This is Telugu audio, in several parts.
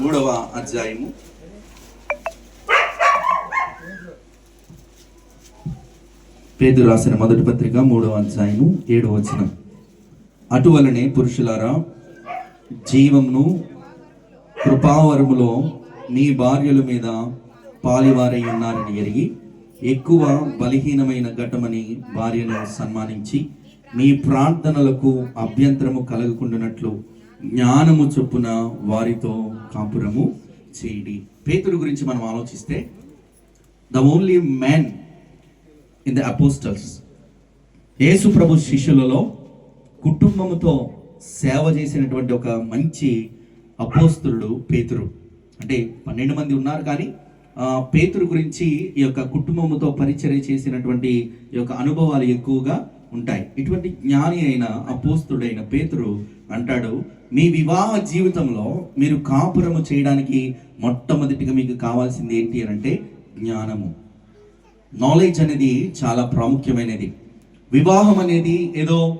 మూడవ అధ్యాయము. పేదు రాసిన మొదటి పత్రిక మూడవ అధ్యాయము ఏడవ వచనం. అటువలనే పురుషులారా జీవమును కృపావరములో మీ భార్యల మీద పాలివారై ఉన్నారని ఎరిగి ఎక్కువ బలహీనమైన ఘటమని భార్యను సన్మానించి మీ ప్రార్థనలకు అభ్యంతరము కలగకుండానట్లు జ్ఞానము చొప్పున వారితో కాపురము చేయండి. పేతురు గురించి మనం ఆలోచిస్తే the only man in the apostles Yesu ప్రభు శిష్యులలో కుటుంబముతో సేవ చేసినటువంటి ఒక మంచి అపోస్తుడు పేతురు. అంటే పన్నెండు మంది ఉన్నారు కానీ పేతురు గురించి ఈ యొక్క కుటుంబముతో పరిచర్య చేసినటువంటి ఈ యొక్క అనుభవాలు ఎక్కువగా ఉంటాయి. ఇటువంటి జ్ఞాని అయిన అపోస్తుడైన పేతురు అంటాడు మీ వివాహ జీవితంలో మీరు కాపురము చేయడానికి మొట్టమొదటిగా మీకు కావాల్సింది ఏంటి అని అంటే జ్ఞానము. నాలెడ్జ్ అనేది చాలా ప్రాముఖ్యమైనది. వివాహం అనేది ఏదో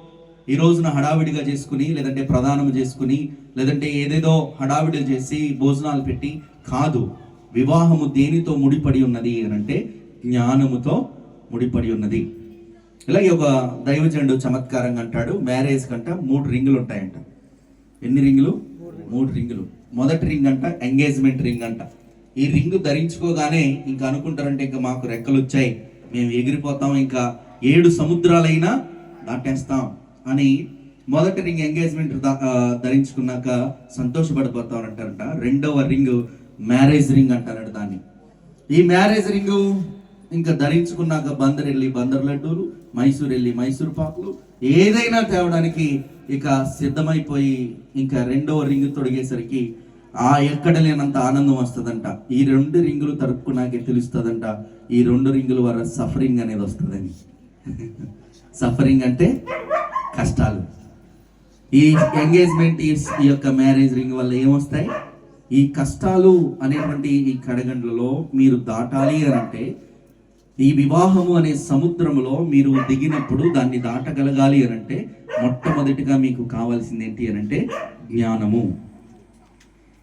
ఈ రోజున హడావిడిగా చేసుకుని లేదంటే ప్రదానం చేసుకుని లేదంటే ఏదేదో హడావిడి చేసి భోజనాలు పెట్టి కాదు. వివాహము దేనితో ముడిపడి ఉన్నది అంటే జ్ఞానముతో ముడిపడి ఉన్నది. ఇలాగే ఒక దైవజనుడు చమత్కారంగా అంటాడు మ్యారేజ్ కంట మూడు రింగులు ఉంటాయంట ఎన్ని రింగులు? మూడు రింగులు. మొదటి రింగ్ అంట ఎంగేజ్మెంట్ రింగ్ అంట ఈ రింగ్ ధరించుకోగానే ఇంకా అనుకుంటారంటే ఇంకా మాకు రెక్కలు వచ్చాయి మేము ఎగిరిపోతాం ఇంకా ఏడు సముద్రాలైనా దాటేస్తాం అని మొదటి రింగ్ ఎంగేజ్మెంట్ దాకా ధరించుకున్నాక సంతోషపడిపోతాం అంటారంట రెండవ రింగ్ మ్యారేజ్ రింగ్ అంటారంట దాన్ని. ఈ మ్యారేజ్ రింగు ఇంకా ధరించుకున్నాక బందర్ వెళ్ళి బందర్ లడ్డూలు మైసూర్ వెళ్ళి మైసూర్ పాకులు ఏదైనా తేవడానికి ఇక సిద్ధమైపోయి ఇంకా రెండవ రింగ్ తొడిగేసరికి ఆ ఎక్కడ లేనంత ఆనందం వస్తుందంట. ఈ రెండు రింగులు తరుపుకున్నాకే తెలుస్తుందంట. ఈ రెండు రింగుల వల్ల సఫరింగ్ అనేది వస్తుందని. సఫరింగ్ అంటే కష్టాలు. ఈ ఎంగేజ్మెంట్ ఈ యొక్క మ్యారేజ్ రింగ్ వల్ల ఏమొస్తాయి? ఈ కష్టాలు అనేటువంటి ఈ కడగండ్లలో మీరు దాటాలి అని అంటే ఈ వివాహము అనే సముద్రములో మీరు దిగినప్పుడు దాన్ని దాటగలగాలి అని అంటే మొట్టమొదటిగా మీకు కావాల్సింది ఏంటి అని అంటే జ్ఞానము.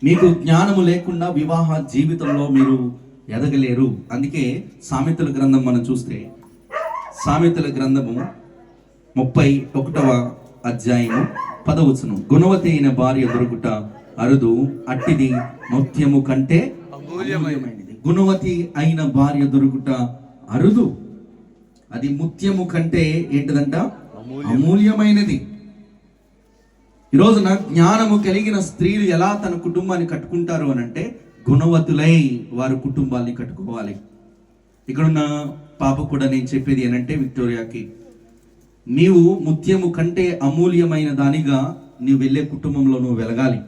మీకు జ్ఞానము లేకుండా వివాహ జీవితంలో మీరు ఎదగలేరు. అందుకే సామెతల గ్రంథం మనం చూస్తే సామెతల గ్రంథము ముప్పై ఒకటవ అధ్యాయము పదవచనం. గుణవతి అయిన భార్య దొరుకుట అరుదు అట్టిది నృత్యము కంటే అమూల్యమైనది. గుణవతి అయిన భార్య దొరుకుట అరుదు. అది ముత్యము కంటే ఏంటిదంట? అమూల్యమైనది. ఈ రోజున జ్ఞానము కలిగిన స్త్రీలు ఎలా తన కుటుంబాన్ని కట్టుకుంటారు అని అంటే గుణవతులై వారి కుటుంబాన్ని కట్టుకోవాలి. ఇక్కడున్న పాప కూడా నేను చెప్పేది ఏంటంటే విక్టోరియాకి నీవు ముత్యము కంటే అమూల్యమైన దానిగా నీవు వెళ్ళే కుటుంబంలో నువ్వు వెలగాలి.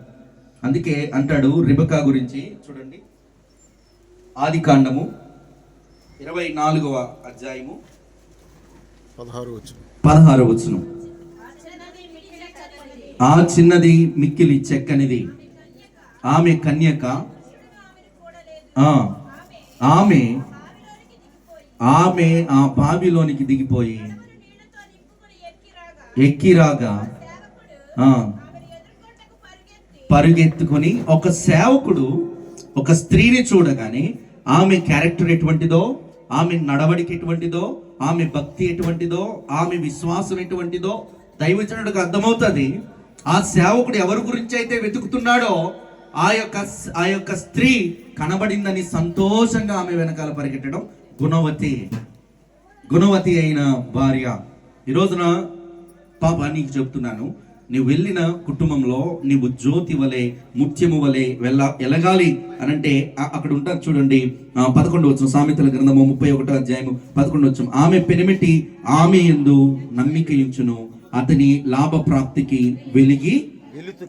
అందుకే అంటాడు రిబకా గురించి చూడండి. ఆది కాండము ఇరవై నాలుగవ అధ్యాయము. పదహారు వచ్చు పదహారు వచ్చును ఆ చిన్నది మిక్కిలి చెక్కనిది. ఆమె కన్యక ఆ, ఆమె ఆమె ఆ బావిలోనికి దిగిపోయి ఎక్కిరాగా ఆ, పరుగెత్తుకొని ఒక సేవకుడు ఒక స్త్రీని చూడగానే ఆమె క్యారెక్టర్ ఎటువంటిదో? ఆమె నడవడికి ఎటువంటిదో ఆమె భక్తి ఎటువంటిదో ఆమె విశ్వాసం ఎటువంటిదో దైవజనుడికి అర్థమవుతుంది. ఆ సేవకుడు ఎవరి గురించి అయితే వెతుకుతున్నాడో ఆ యొక్క ఆ యొక్క స్త్రీ కనబడిందని సంతోషంగా ఆమె వెనకాల పరిగెట్టడం గుణవతి. గుణవతి అయిన భార్య. ఈ రోజున పాప నీకు చెప్తున్నాను. నీవు వెళ్ళిన కుటుంబంలో నీవు జ్యోతి వలె ముత్యము వలె వెళ్ళ ఎలగాలి అని అంటే అక్కడ ఉంటారు చూడండి పదకొండు వచ్చిన సామెతల గ్రంథము ముప్పై ఒకటో అధ్యాయము పదకొండు వచ్చం ఆమె పెనిమిటి ఆమె ఎందు నమ్మిక ఉంచును అతని లాభ ప్రాప్తికి వెలిగి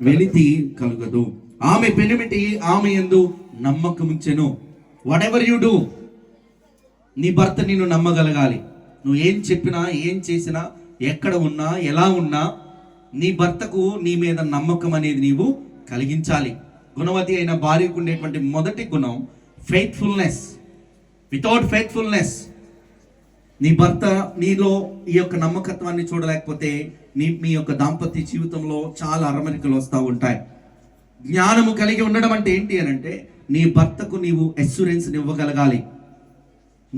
వెలితి కలుగదు. ఆమె పెనిమిటి ఆమె ఎందు నమ్మకముంచెను. వాట్ ఎవర్ యు డూ నీ భర్త నిన్ను నమ్మగలగాలి. నువ్వు ఏం చెప్పినా ఏం చేసినా ఎక్కడ ఉన్నా ఎలా ఉన్నా నీ భర్తకు నీ మీద నమ్మకం అనేది నీవు కలిగించాలి. గుణవతి అయిన భార్యకు ఉండేటువంటి మొదటి గుణం ఫెయిత్ఫుల్నెస్ వితౌట్ ఫెయిత్ఫుల్నెస్ నీ భర్త నీలో ఈ యొక్క నమ్మకత్వాన్ని చూడలేకపోతే నీ మీ యొక్క దాంపత్య జీవితంలో చాలా అరమరికలు వస్తూ ఉంటాయి. జ్ఞానము కలిగి ఉండడం అంటే ఏంటి అని అంటే నీ భర్తకు నీవు ఎస్యూరెన్స్ ఇవ్వగలగాలి.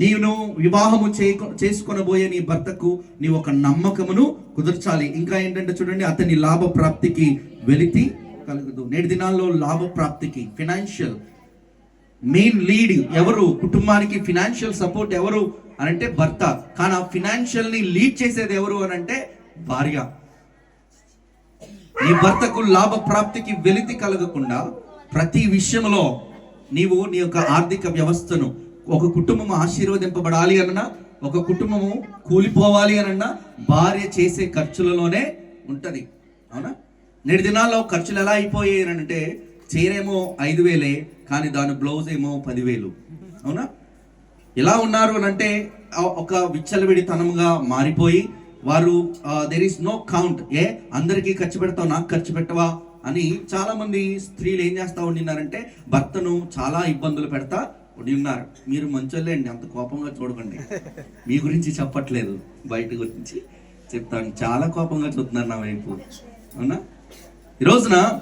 నీవును వివాహము చేయకు చేసుకొనబోయే నీ భర్తకు నీ ఒక నమ్మకమును కుదర్చాలి. ఇంకా ఏంటంటే చూడండి అతని లాభ ప్రాప్తికి వెలితి కలుగుదు. నేటి దినాల్లో లాభ ప్రాప్తికి ఫినాన్షియల్ మెయిన్ లీడ్ ఎవరు? కుటుంబానికి ఫినాన్షియల్ సపోర్ట్ ఎవరు అని అంటే భర్త. కానీ ఆ ఫినాన్షియల్ని లీడ్ చేసేది ఎవరు అని అంటే భార్య. నీ భర్తకు లాభ ప్రాప్తికి వెలితి కలగకుండా ప్రతి విషయంలో నీవు నీ యొక్క ఆర్థిక వ్యవస్థను ఒక కుటుంబం ఆశీర్వదింపబడాలి అన్నా ఒక కుటుంబము కూలిపోవాలి అనన్నా భార్య చేసే ఖర్చులలోనే ఉంటుంది. అవునా? నేటి దినాల్లో ఖర్చులు ఎలా అయిపోయాయి అంటే చీరేమో ఐదు వేలే కానీ దాని బ్లౌజ్ ఏమో పదివేలు. అవునా? ఎలా ఉన్నారు అని అంటే ఒక విచ్చలవిడితనంగా మారిపోయి వారు దెర్ ఈస్ నో కౌంట్ ఏ అందరికీ ఖర్చు పెడతావు నాకు ఖర్చు పెట్టవా అని చాలామంది స్త్రీలు ఏం చేస్తూ ఉండినారంటే భర్తను చాలా ఇబ్బందులు పెడతా ఉన్నారు. మీరు మంచోళ్ళండి అంత కోపంగా చూడకండి. మీ గురించి చెప్పట్లేదు బయట గురించి చెప్తాను. చాలా కోపంగా చూస్తున్నారు నా వైపు. అవునా? ఈ రోజున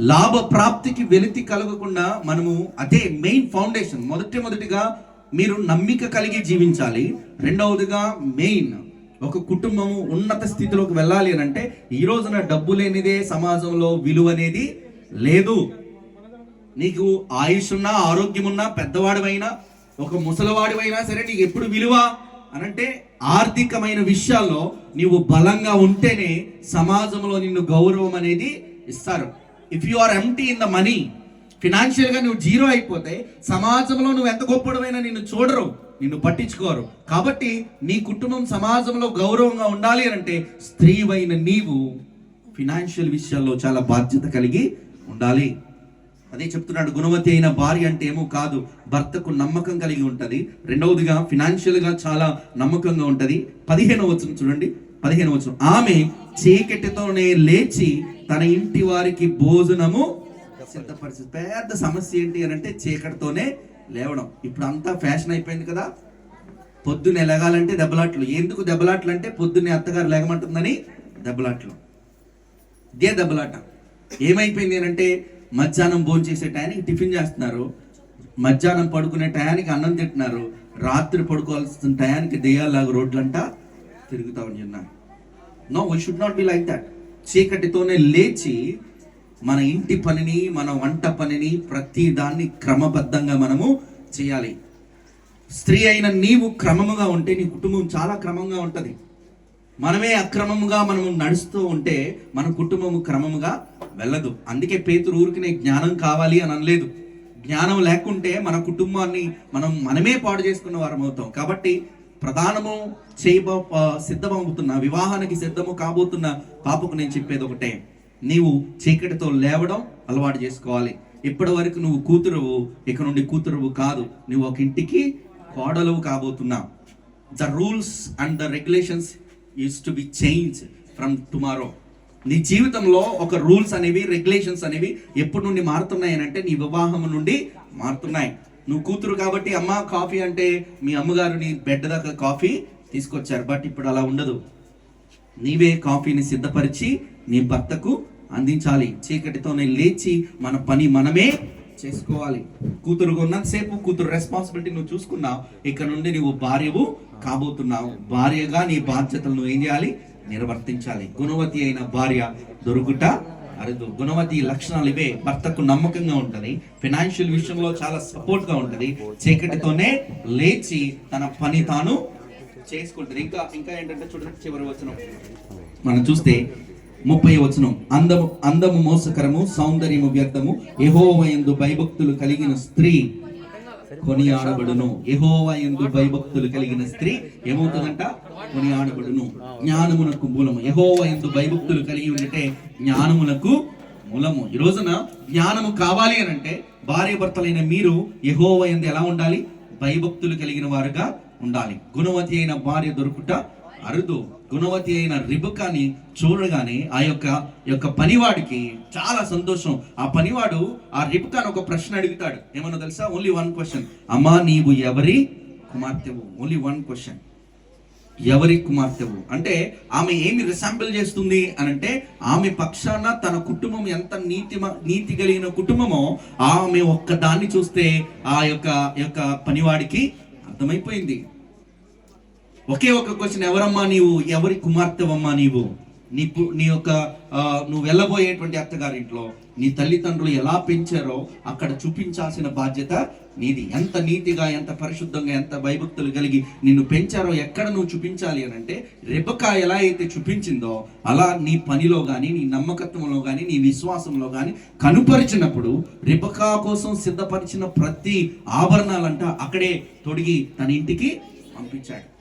లాభ ప్రాప్తికి వెలితి కలగకుండా మనము అదే మెయిన్ ఫౌండేషన్ మొదటి మొదటిగా మీరు నమ్మిక కలిగి జీవించాలి. రెండవదిగా మెయిన్ ఒక కుటుంబము ఉన్నత స్థితిలోకి వెళ్ళాలి అని అంటే ఈ రోజున డబ్బు లేనిదే సమాజంలో విలువ అనేది లేదు. నీకు ఆయుష్ ఉన్నా ఆరోగ్యం ఉన్నా పెద్దవాడివైనా ఒక ముసలివాడివైనా సరే నీకు ఎప్పుడు విలువ? అనంటే ఆర్థికమైన విషయాల్లో నీవు బలంగా ఉంటేనే సమాజంలో నిన్ను గౌరవం అనేది ఇస్తారు. If you are empty in the money ఫినాన్షియల్గా నువ్వు జీరో అయిపోతే సమాజంలో నువ్వు ఎంత గొప్పడమైనా నిన్ను చూడరు నిన్ను పట్టించుకోరు. కాబట్టి నీ కుటుంబం సమాజంలో గౌరవంగా ఉండాలి అని అంటే స్త్రీవైన నీవు ఫినాన్షియల్ విషయాల్లో చాలా బాధ్యత కలిగి ఉండాలి. అదే చెప్తున్నాడు గుణవతి అయిన భార్య అంటే ఏమో కాదు భర్తకు నమ్మకం కలిగి ఉంటుంది. రెండవదిగా ఫినాన్షియల్గా చాలా నమ్మకంగా ఉంటుంది. పదిహేను వచ్చిన చూడండి పదిహేను వచ్చిన ఆమె చీకటితోనే లేచి తన ఇంటి వారికి భోజనము సిద్ధపరిచి పెద్ద సమస్య ఏంటి అని అంటే చీకటితోనే లేవడం. ఇప్పుడు అంతా ఫ్యాషన్ అయిపోయింది కదా. పొద్దున్న ఎలగాలంటే దెబ్బలాట్లు. ఎందుకు దెబ్బలాట్లు అంటే పొద్దున్నే అత్తగారు లేగమంటుందని దెబ్బలాట్లు. ఇదే దెబ్బలాట. ఏమైపోయింది అని అంటే మధ్యాహ్నం భోజనం చేసే టయానికి టిఫిన్ చేస్తున్నారు. మధ్యాహ్నం పడుకునే టయానికి అన్నం తింటున్నారు. రాత్రి పడుకోవాల్సిన టయానికి దెయ్యాలాగా రోడ్లంట తిరుగుతా ఉన్నారు no we should not be like that చీకటితోనే లేచి మన ఇంటి పనిని మన వంట పనిని ప్రతి దాన్ని క్రమబద్ధంగా మనము చేయాలి. స్త్రీ అయిన నీవు క్రమముగా ఉంటే నీ కుటుంబం చాలా క్రమంగా ఉంటుంది. మనమే అక్రమముగా మనము నడుస్తూ ఉంటే మన కుటుంబము క్రమముగా వెళ్ళదు. అందుకే పేతురు ఊరికినే జ్ఞానం కావాలి అని అనలేదు. జ్ఞానం లేకుంటే మన కుటుంబాన్ని మనం మనమే పాడు చేసుకున్న వారం అవుతాం. కాబట్టి ప్రధానము చేయబో సిద్ధమవుతున్న వివాహానికి సిద్ధము కాబోతున్న పాపకు నేను చెప్పేది ఒకటే. నీవు చీకటితో లేవడం అలవాటు చేసుకోవాలి. ఇప్పటి వరకు నువ్వు కూతురువు ఇక నుండి కూతురువు కాదు. నువ్వు ఒక ఇంటికి కోడలువు కాబోతున్నా. The rules and the regulations use to be change from tomorrow నీ జీవితంలో ఒక రూల్స్ అనేవి రెగ్యులేషన్స్ అనేవి ఎప్పటి నుండి మారుతున్నాయి అని అంటే నీ వివాహం నుండి మారుతున్నాయి. నువ్వు కూతురు కాబట్టి అమ్మ కాఫీ అంటే మీ అమ్మగారు నీ బెడ్ దాకా కాఫీ తీసుకొచ్చారు. బట్ ఇప్పుడు అలా ఉండదు. నీవే కాఫీని సిద్ధపరిచి నీ భర్తకు అందించాలి. చీకటితోనే లేచి మన పని మనమే చేసుకోవాలి. కూతురు ఉన్నంతసేపు కూతురు రెస్పాన్సిబిలిటీ నువ్వు చూసుకున్నావు. ఇక్కడ నుండి నువ్వు భార్యవు కాబోతున్నావు. భార్యగా నీ బాధ్యతలు నువ్వు ఏం చేయాలి? నిర్వర్తించాలి. గుణవతి అయిన భార్య దొరుకుట అరుదు. గుణవతి లక్షణాలు ఇవే భర్తకు నమ్మకంగా ఉంటది. ఫినాన్షియల్ విషయంలో చాలా సపోర్ట్గా ఉంటది. చీకటితోనే లేచి తన పని తాను చేసుకుంటుంది. ఇంకా ఇంకా ఏంటంటే చూడండి చివరి వచనం. మనం చూస్తే ముప్పై వచనం. అందము అందము మోసకరము సౌందర్యము వ్యర్థము. యహోవయందు భయభక్తులు కలిగిన స్త్రీ కొనియాడబడును. యెహోవా యందు భయభక్తులు కలిగిన స్త్రీ ఏమవుతుందంట? కొనియాడబడును. జ్ఞానమునకు మూలము. యెహోవా యందు భయభక్తులు కలిగి ఉంటే జ్ఞానమునకు మూలము. ఈ రోజున జ్ఞానము కావాలి అని అంటే భార్య భర్తలైన మీరు యెహోవా యందు ఎలా ఉండాలి? భయభక్తులు కలిగిన వారుగా ఉండాలి. గుణవతి అయిన భార్య దొరుకుట అరుదు గుణవతి అయిన రిబుకాని చూడగానే ఆ యొక్క యొక్క పనివాడికి చాలా సంతోషం. ఆ పనివాడు ఆ రిబుకాని ఒక ప్రశ్న అడుగుతాడు. ఏమన్నా తెలుసా? ఓన్లీ వన్ క్వశ్చన్ అమ్మా నీవు ఎవరి కుమార్తెవు? ఓన్లీ వన్ క్వశ్చన్ ఎవరి కుమార్తెవు? అంటే ఆమె ఏమి రిసాంపుల్ చేస్తుంది అని అంటే ఆమె పక్షాన తన కుటుంబం ఎంత నీతి నీతి కలిగిన కుటుంబమో ఆమె ఒక్కదాన్ని చూస్తే ఆ యొక్క యొక్క పనివాడికి అర్థమైపోయింది. ఒకే ఒక క్వశ్చన్ ఎవరమ్మా నీవు? ఎవరి కుమార్తెవమ్మా నీవు? నీ పు- నీ యొక్క నువ్వు వెళ్ళబోయేటువంటి అత్తగారింట్లో నీ తల్లిదండ్రులు ఎలా పెంచారో అక్కడ చూపించాల్సిన బాధ్యత నీది. ఎంత నీతిగా ఎంత పరిశుద్ధంగా ఎంత భయభక్తులు కలిగి నిన్ను పెంచారో ఎక్కడ నువ్వు చూపించాలి అని అంటే రెబ్బక ఎలా అయితే చూపించిందో అలా నీ పనిలో కానీ నీ నమ్మకత్వంలో కానీ నీ విశ్వాసంలో కానీ కనుపరిచినప్పుడు రెబకా కోసం సిద్ధపరిచిన ప్రతి ఆభరణాలంట అక్కడే తొడిగి తన ఇంటికి పంపించాడు.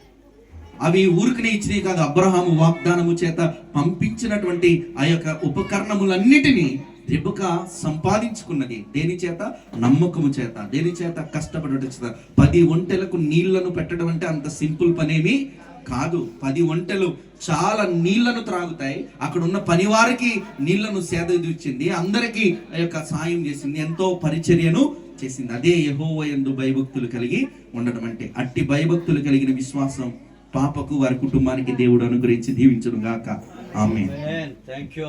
అవి ఊరికనే ఇచ్చినవి కాదు. అబ్రహాము వాగ్దానము చేత పంపించినటువంటి ఆ యొక్క ఉపకరణములన్నిటినీ రిబక సంపాదించుకున్నది. దేని చేత? నమ్మకము చేత. దేని చేత? కష్టపడటం చేత. పది ఒంటెలకు నీళ్ళను పెట్టడం అంటే అంత సింపుల్ పనేమి కాదు. పది ఒంటెలు చాలా నీళ్ళను త్రాగుతాయి. అక్కడ ఉన్న పనివారికి నీళ్ళను సేదీర్చింది అందరికీ ఆ యొక్క సాయం చేసింది. ఎంతో పరిచర్యను చేసింది. అదే యహోవ ఎందు భయభక్తులు కలిగి ఉండడం అంటే అట్టి భయభక్తులు కలిగిన విశ్వాసం పాపకు వారి కుటుంబానికి దేవుడు అనుగ్రహించి దీవించును గాక ఆమె థ్యాంక్ యూ